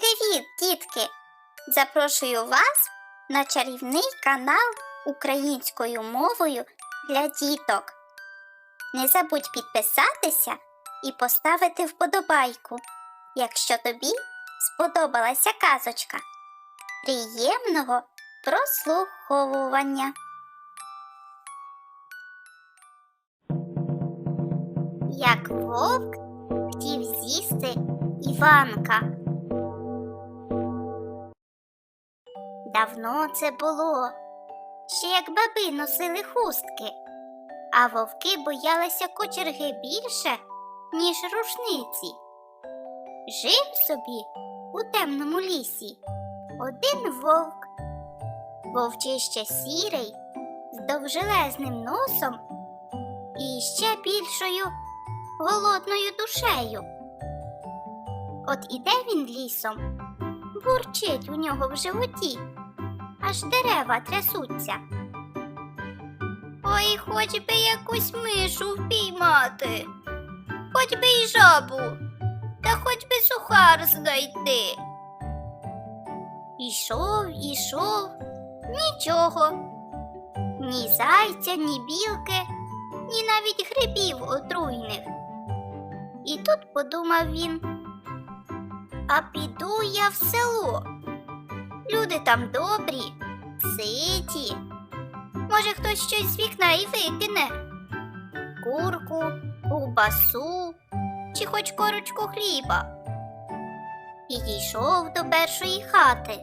Привіт, дітки! Запрошую вас на чарівний канал українською мовою для діток. Не забудь підписатися і поставити вподобайку, якщо тобі сподобалася казочка. Приємного прослуховування! Як вовк хотів з'їсти Іванка. Давно це було, ще як баби носили хустки, а вовки боялися кочерги більше, ніж рушниці. Жив собі у темному лісі один вовк, вовчище сірий, з довжелезним носом і ще більшою голодною душею. От іде він лісом, бурчить у нього в животі, аж дерева трясуться. Ой, хоч би якусь мишу впіймати, хоч би й жабу, та хоч би сухар знайти. Ішов, ішов, нічого. Ні зайця, ні білки, ні навіть грибів отруйних. І тут подумав він. А піду я в село. Люди там добрі, ситі. Може, хтось щось з вікна і викине. Курку, ковбасу чи хоч корочку хліба. Підійшов до першої хати.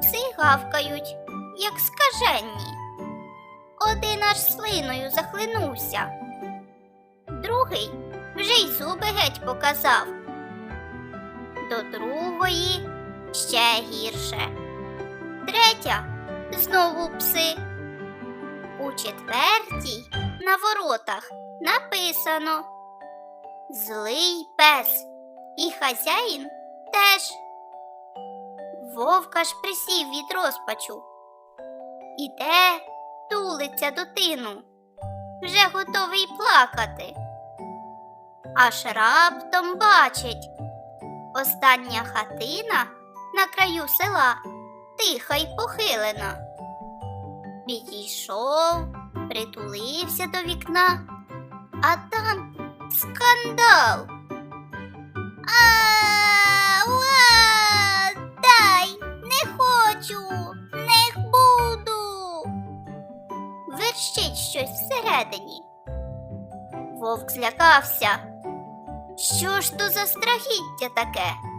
Пси гавкають, як скаженні. Один аж слиною захлинувся. Другий вже й зуби геть показав до другої ще гірше. Третя знову пси. У четвертій на воротах написано Злий пес і хазяїн теж. Вовка ж присів від розпачу. Іде, тулиться до тину, вже готовий плакати. Аж раптом бачить. Остання хатина на краю села тиха й похилена. Підійшов, притулився до вікна, а там скандал. Дай, не хочу, не буду. Верщить щось всередині. Вовк злякався. Що ж то за страхіття таке?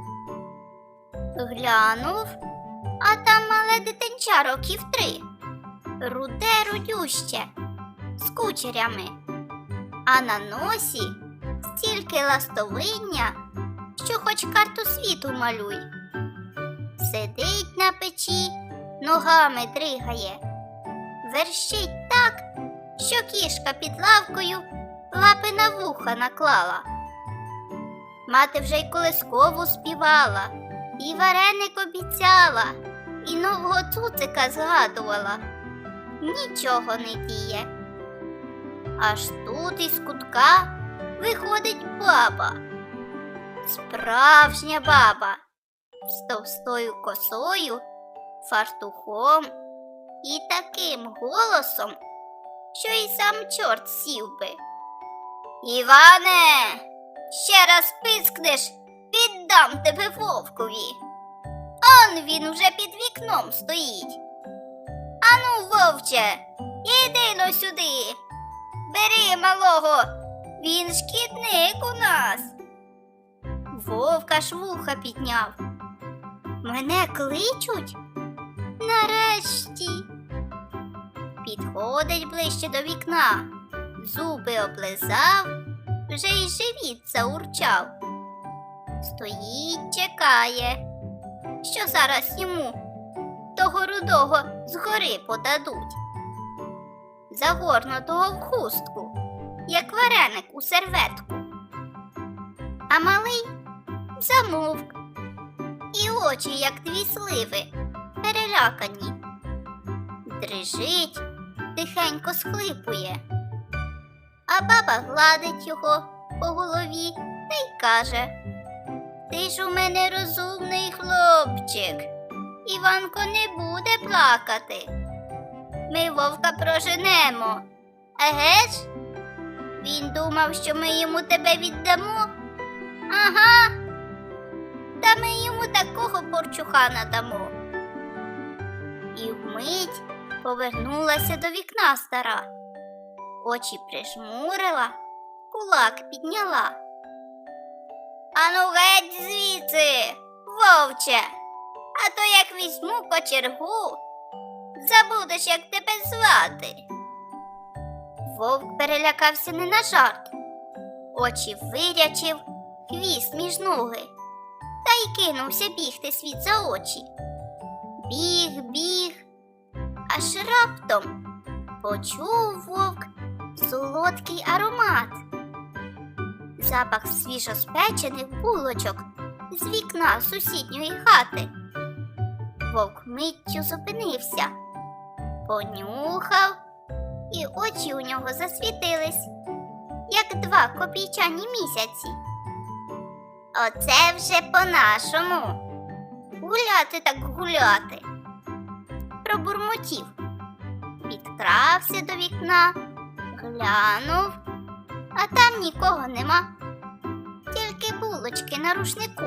Глянув, а там мале дитинча років три, руде рудюще, з кучерями, а на носі стільки ластовиння, що хоч карту світу малюй. Сидить на печі, ногами дригає, верщить так, що кішка під лавкою лапи на вуха наклала. Мати вже й колискову співала, і вареник обіцяла, і нового цуцика згадувала. Нічого не діє. Аж тут із кутка виходить баба. Справжня баба з товстою косою, фартухом і таким голосом, що й сам чорт сів би. Іване! Ще раз пискнеш, віддам тебе вовкові. Он він уже під вікном стоїть. Ану, вовче, іди но сюди. Бери малого, він шкідник у нас. Вовка ж вуха підняв. Мене кличуть? Нарешті. Підходить ближче до вікна, зуби облизав вже й живіт заурчав. Стоїть, чекає, що зараз йому того рудого згори подадуть. Загорнутого в хустку, як вареник у серветку. А малий замовк, і очі, як дві сливи, перелякані. Дрижить, тихенько схлипує а баба гладить його по голові та й каже Ти ж у мене розумний вовчик. Іванко не буде плакати. Ми вовка проженемо. Еге ж? Він думав, що ми йому тебе віддамо. Ага. Та ми йому такого порчуха надамо. І вмить повернулася до вікна стара. Очі прижмурила, кулак підняла. Ану геть звідси, вовче, а то як візьму кочергу, забудеш, як тебе звати. Вовк перелякався не на жарт. Очі вирячив, хвіст між ноги, та й кинувся бігти світ за очі. Біг, біг, аж раптом почув вовк солодкий аромат. Запах свіжоспечених булочок з вікна сусідньої хати. Вовк миттю зупинився, понюхав, і очі у нього засвітились, як два копійчані місяці. Оце вже по-нашому. Гуляти так гуляти. Пробурмотів, підкрався до вікна, глянув, а там нікого нема. Тільки булочки на рушнику,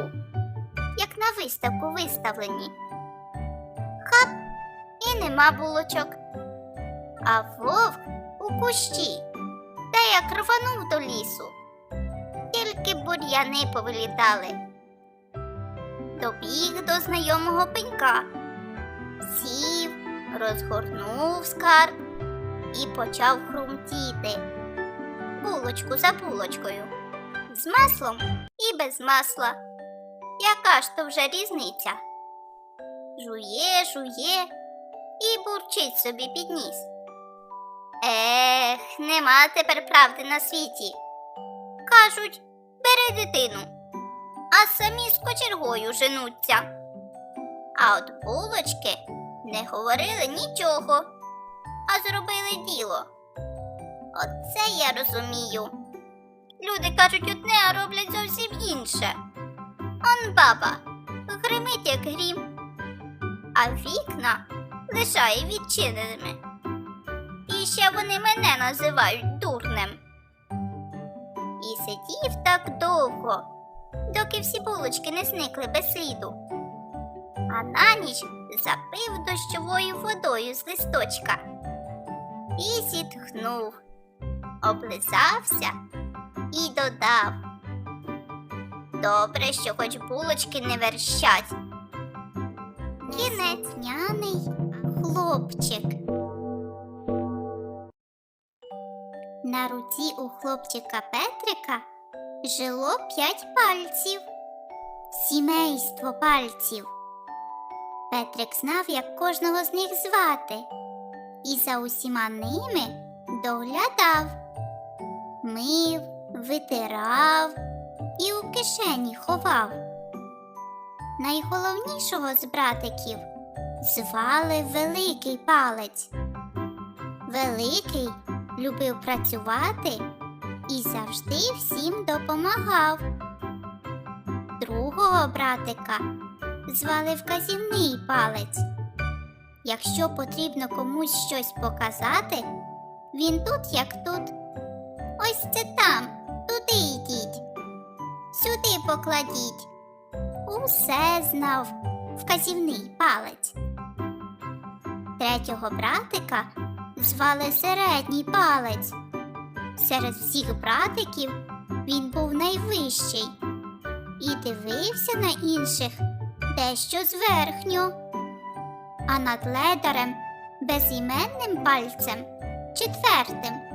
як на виставку виставлені. Хап, і нема булочок. А вовк у кущі, та як рванув до лісу. Тільки бур'яни повилітали. Добіг до знайомого пенька, сів, розгорнув скарб і почав хрумтіти. Булочку за булочкою, з маслом і без масла. Яка ж то вже різниця? Жує, жує і бурчить собі під ніс. Ех, нема тепер правди на світі. Кажуть, бери дитину, а самі з кочергою женуться. А от булочки не говорили нічого, а зробили діло. Оце я розумію. Люди кажуть одне, а роблять зовсім інше. Он баба гримить, як грім, а вікна лишає відчиненими. І ще вони мене називають дурнем. І сидів так довго, доки всі булочки не зникли без сліду. А на ніч запив дощовою водою з листочка і зітхнув, облизався і додав. Добре, що хоч булочки не верщать. Кінець няний хлопчик. На руці у хлопчика Петрика жило п'ять пальців. Сімейство пальців. Петрик знав, як кожного з них звати, і за усіма ними доглядав, мив, витирав і у кишені ховав. Найголовнішого з братиків звали Великий Палець. Великий любив працювати і завжди всім допомагав. Другого братика звали Вказівний палець. Якщо потрібно комусь щось показати, він тут, як тут. Ось це там, туди йдіть, сюди покладіть. Усе знав вказівний палець. Третього братика звали середній палець. Серед всіх братиків він був найвищий і дивився на інших дещо зверхньо. А над ледарем безіменним пальцем четвертим.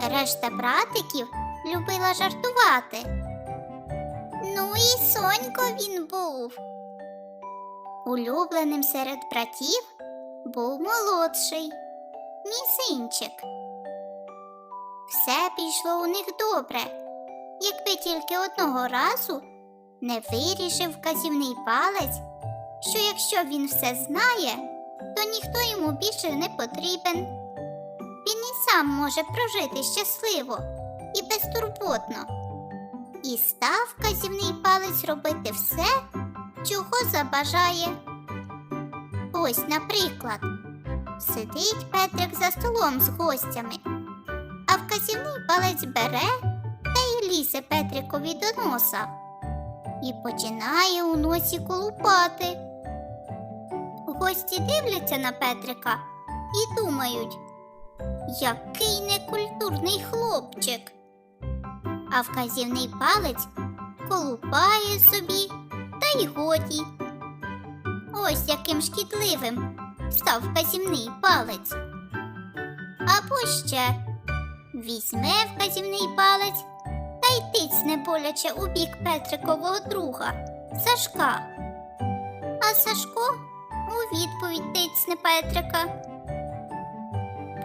Решта братиків любила жартувати. Ну і сонько він був. Улюбленим серед братів був молодший, місинчик. Все пішло у них добре, якби тільки одного разу не вирішив вказівний палець, що якщо він все знає, то ніхто йому більше не потрібен. Він і сам може прожити щасливо і безтурботно. І став вказівний палець робити все, чого забажає. Ось, наприклад, сидить Петрик за столом з гостями, а вказівний палець бере та й лізе Петрикові до носа і починає у носі колупати. Гості дивляться на Петрика і думають, який некультурний хлопчик. А вказівний палець колупає собі та й годі. Ось яким шкідливим став вказівний палець. Або ще візьме вказівний палець та й тицьне боляче у бік Петрикового друга Сашка. А Сашко у відповідь тицьне Петрика.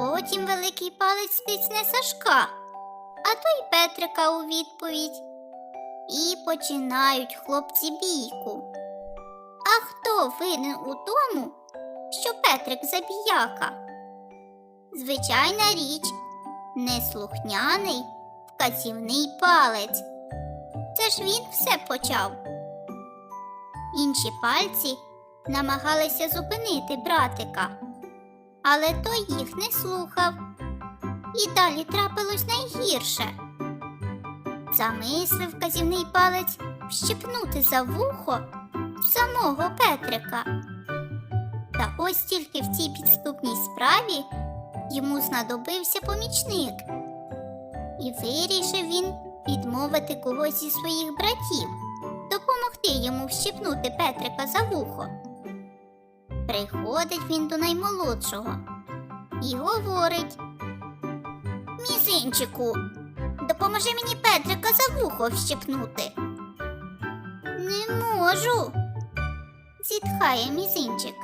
Потім великий палець тицьне Сашка, а той Петрика у відповідь. І починають хлопці бійку. А хто винен у тому, що Петрик забіяка? Звичайна річ, неслухняний вказівний палець. Це ж він все почав. Інші пальці намагалися зупинити братика, але той їх не слухав. І далі трапилось найгірше. Замислив вказівний палець вщипнути за вухо самого Петрика. Та ось тільки в цій підступній справі йому знадобився помічник, і вирішив він відмовити когось зі своїх братів, допомогти йому вщипнути Петрика за вухо. Приходить він до наймолодшого і говорить: Мізинчику, допоможи мені Петрика за вухо вщипнути. Не можу, зітхає мізинчик.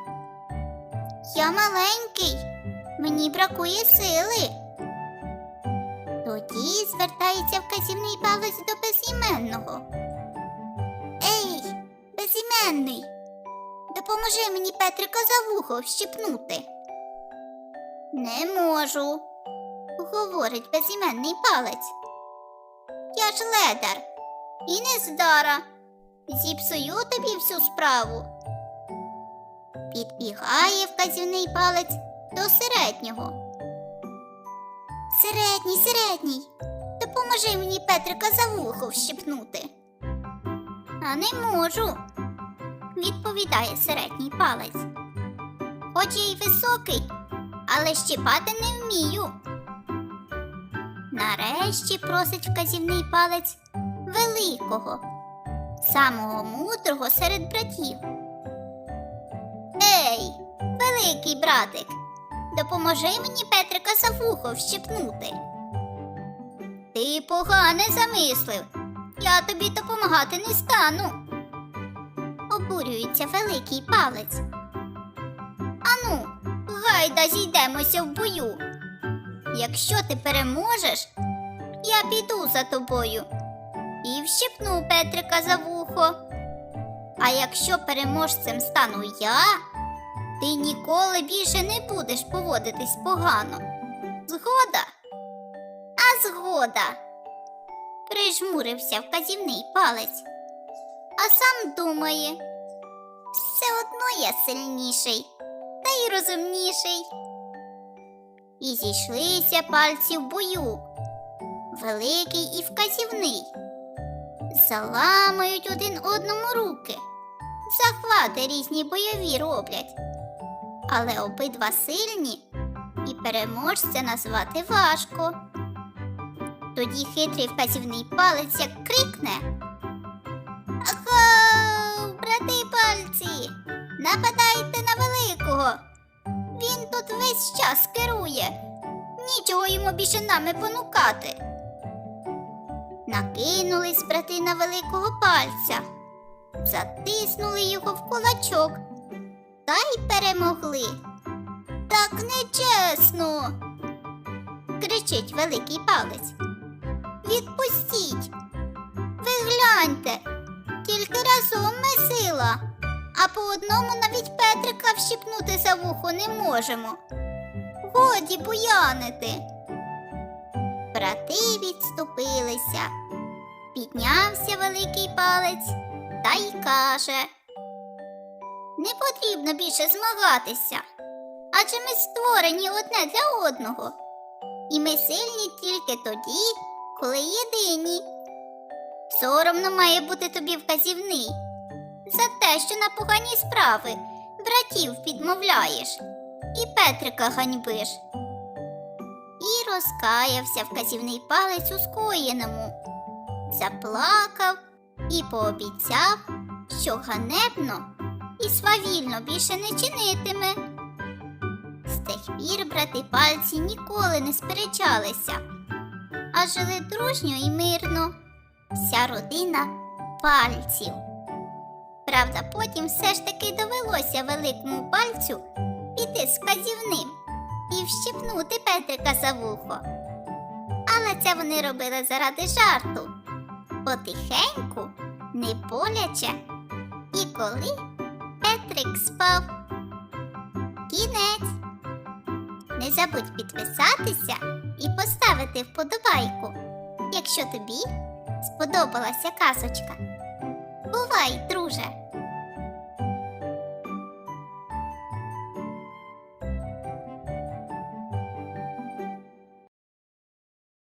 Я маленький, мені бракує сили. Тоді звертається вказівний палець до безіменного. Ей, безіменний, допоможи мені Петрика за вухо вщипнути. Не можу, говорить безіменний палець. Я ж ледар і не здара. Зіпсую тобі всю справу. Підбігає вказівний палець до середнього. Середній, середній, допоможи мені Петрика за вухо вщипнути. А не можу, відповідає середній палець. Хоч я й високий, але щипати не вмію. Нарешті просить вказівний палець великого, самого мудрого серед братів. Ей, великий братик, допоможи мені Петрика за вухо вщипнути. Ти погане замислив. Я тобі допомагати не стану. Обурюється великий палець. Ану, гайда зійдемося в бою. Якщо ти переможеш, я піду за тобою і вщипну Петрика за вухо. А якщо переможцем стану я, ти ніколи більше не будеш поводитись погано. Згода? А згода. Прижмурився вказівний палець, а сам думає, все одно я сильніший та й розумніший. І зійшлися пальці в бою, великий і вказівний. Заламають один одному руки, захвати різні бойові роблять. Але обидва сильні і переможця назвати важко. Тоді хитрий вказівний палець як крикне. Пальці, нападайте на великого. Він тут весь час керує. Нічого йому більше нами понукати. Накинулись брати на великого пальця, затиснули його в кулачок та й перемогли. Так нечесно. кричить великий палець. Відпустіть. Ви гляньте, тільки разом ми сила, а по одному навіть Петрика вщипнути за вухо не можемо. Годі буянити. Брати відступилися. Піднявся великий палець та й каже. Не потрібно більше змагатися. Адже ми створені одне для одного. І ми сильні тільки тоді, коли єдині. Соромно має бути тобі вказівний за те, що на погані справи братів підмовляєш і Петрика ганьбиш. І розкаявся вказівний палець у скоєному, заплакав і пообіцяв, що ганебно і свавільно більше не чинитиме. З тих пір брати пальці ніколи не сперечалися, а жили дружньо і мирно, вся родина пальців. Правда, потім все ж таки довелося великому пальцю піти з вказівним і вщипнути Петрика за вухо. Але це вони робили заради жарту. Потихеньку, не боляче. І коли Петрик спав. Кінець. Не забудь підписатися і поставити вподобайку, якщо тобі сподобалася казочка. Бувай, друже!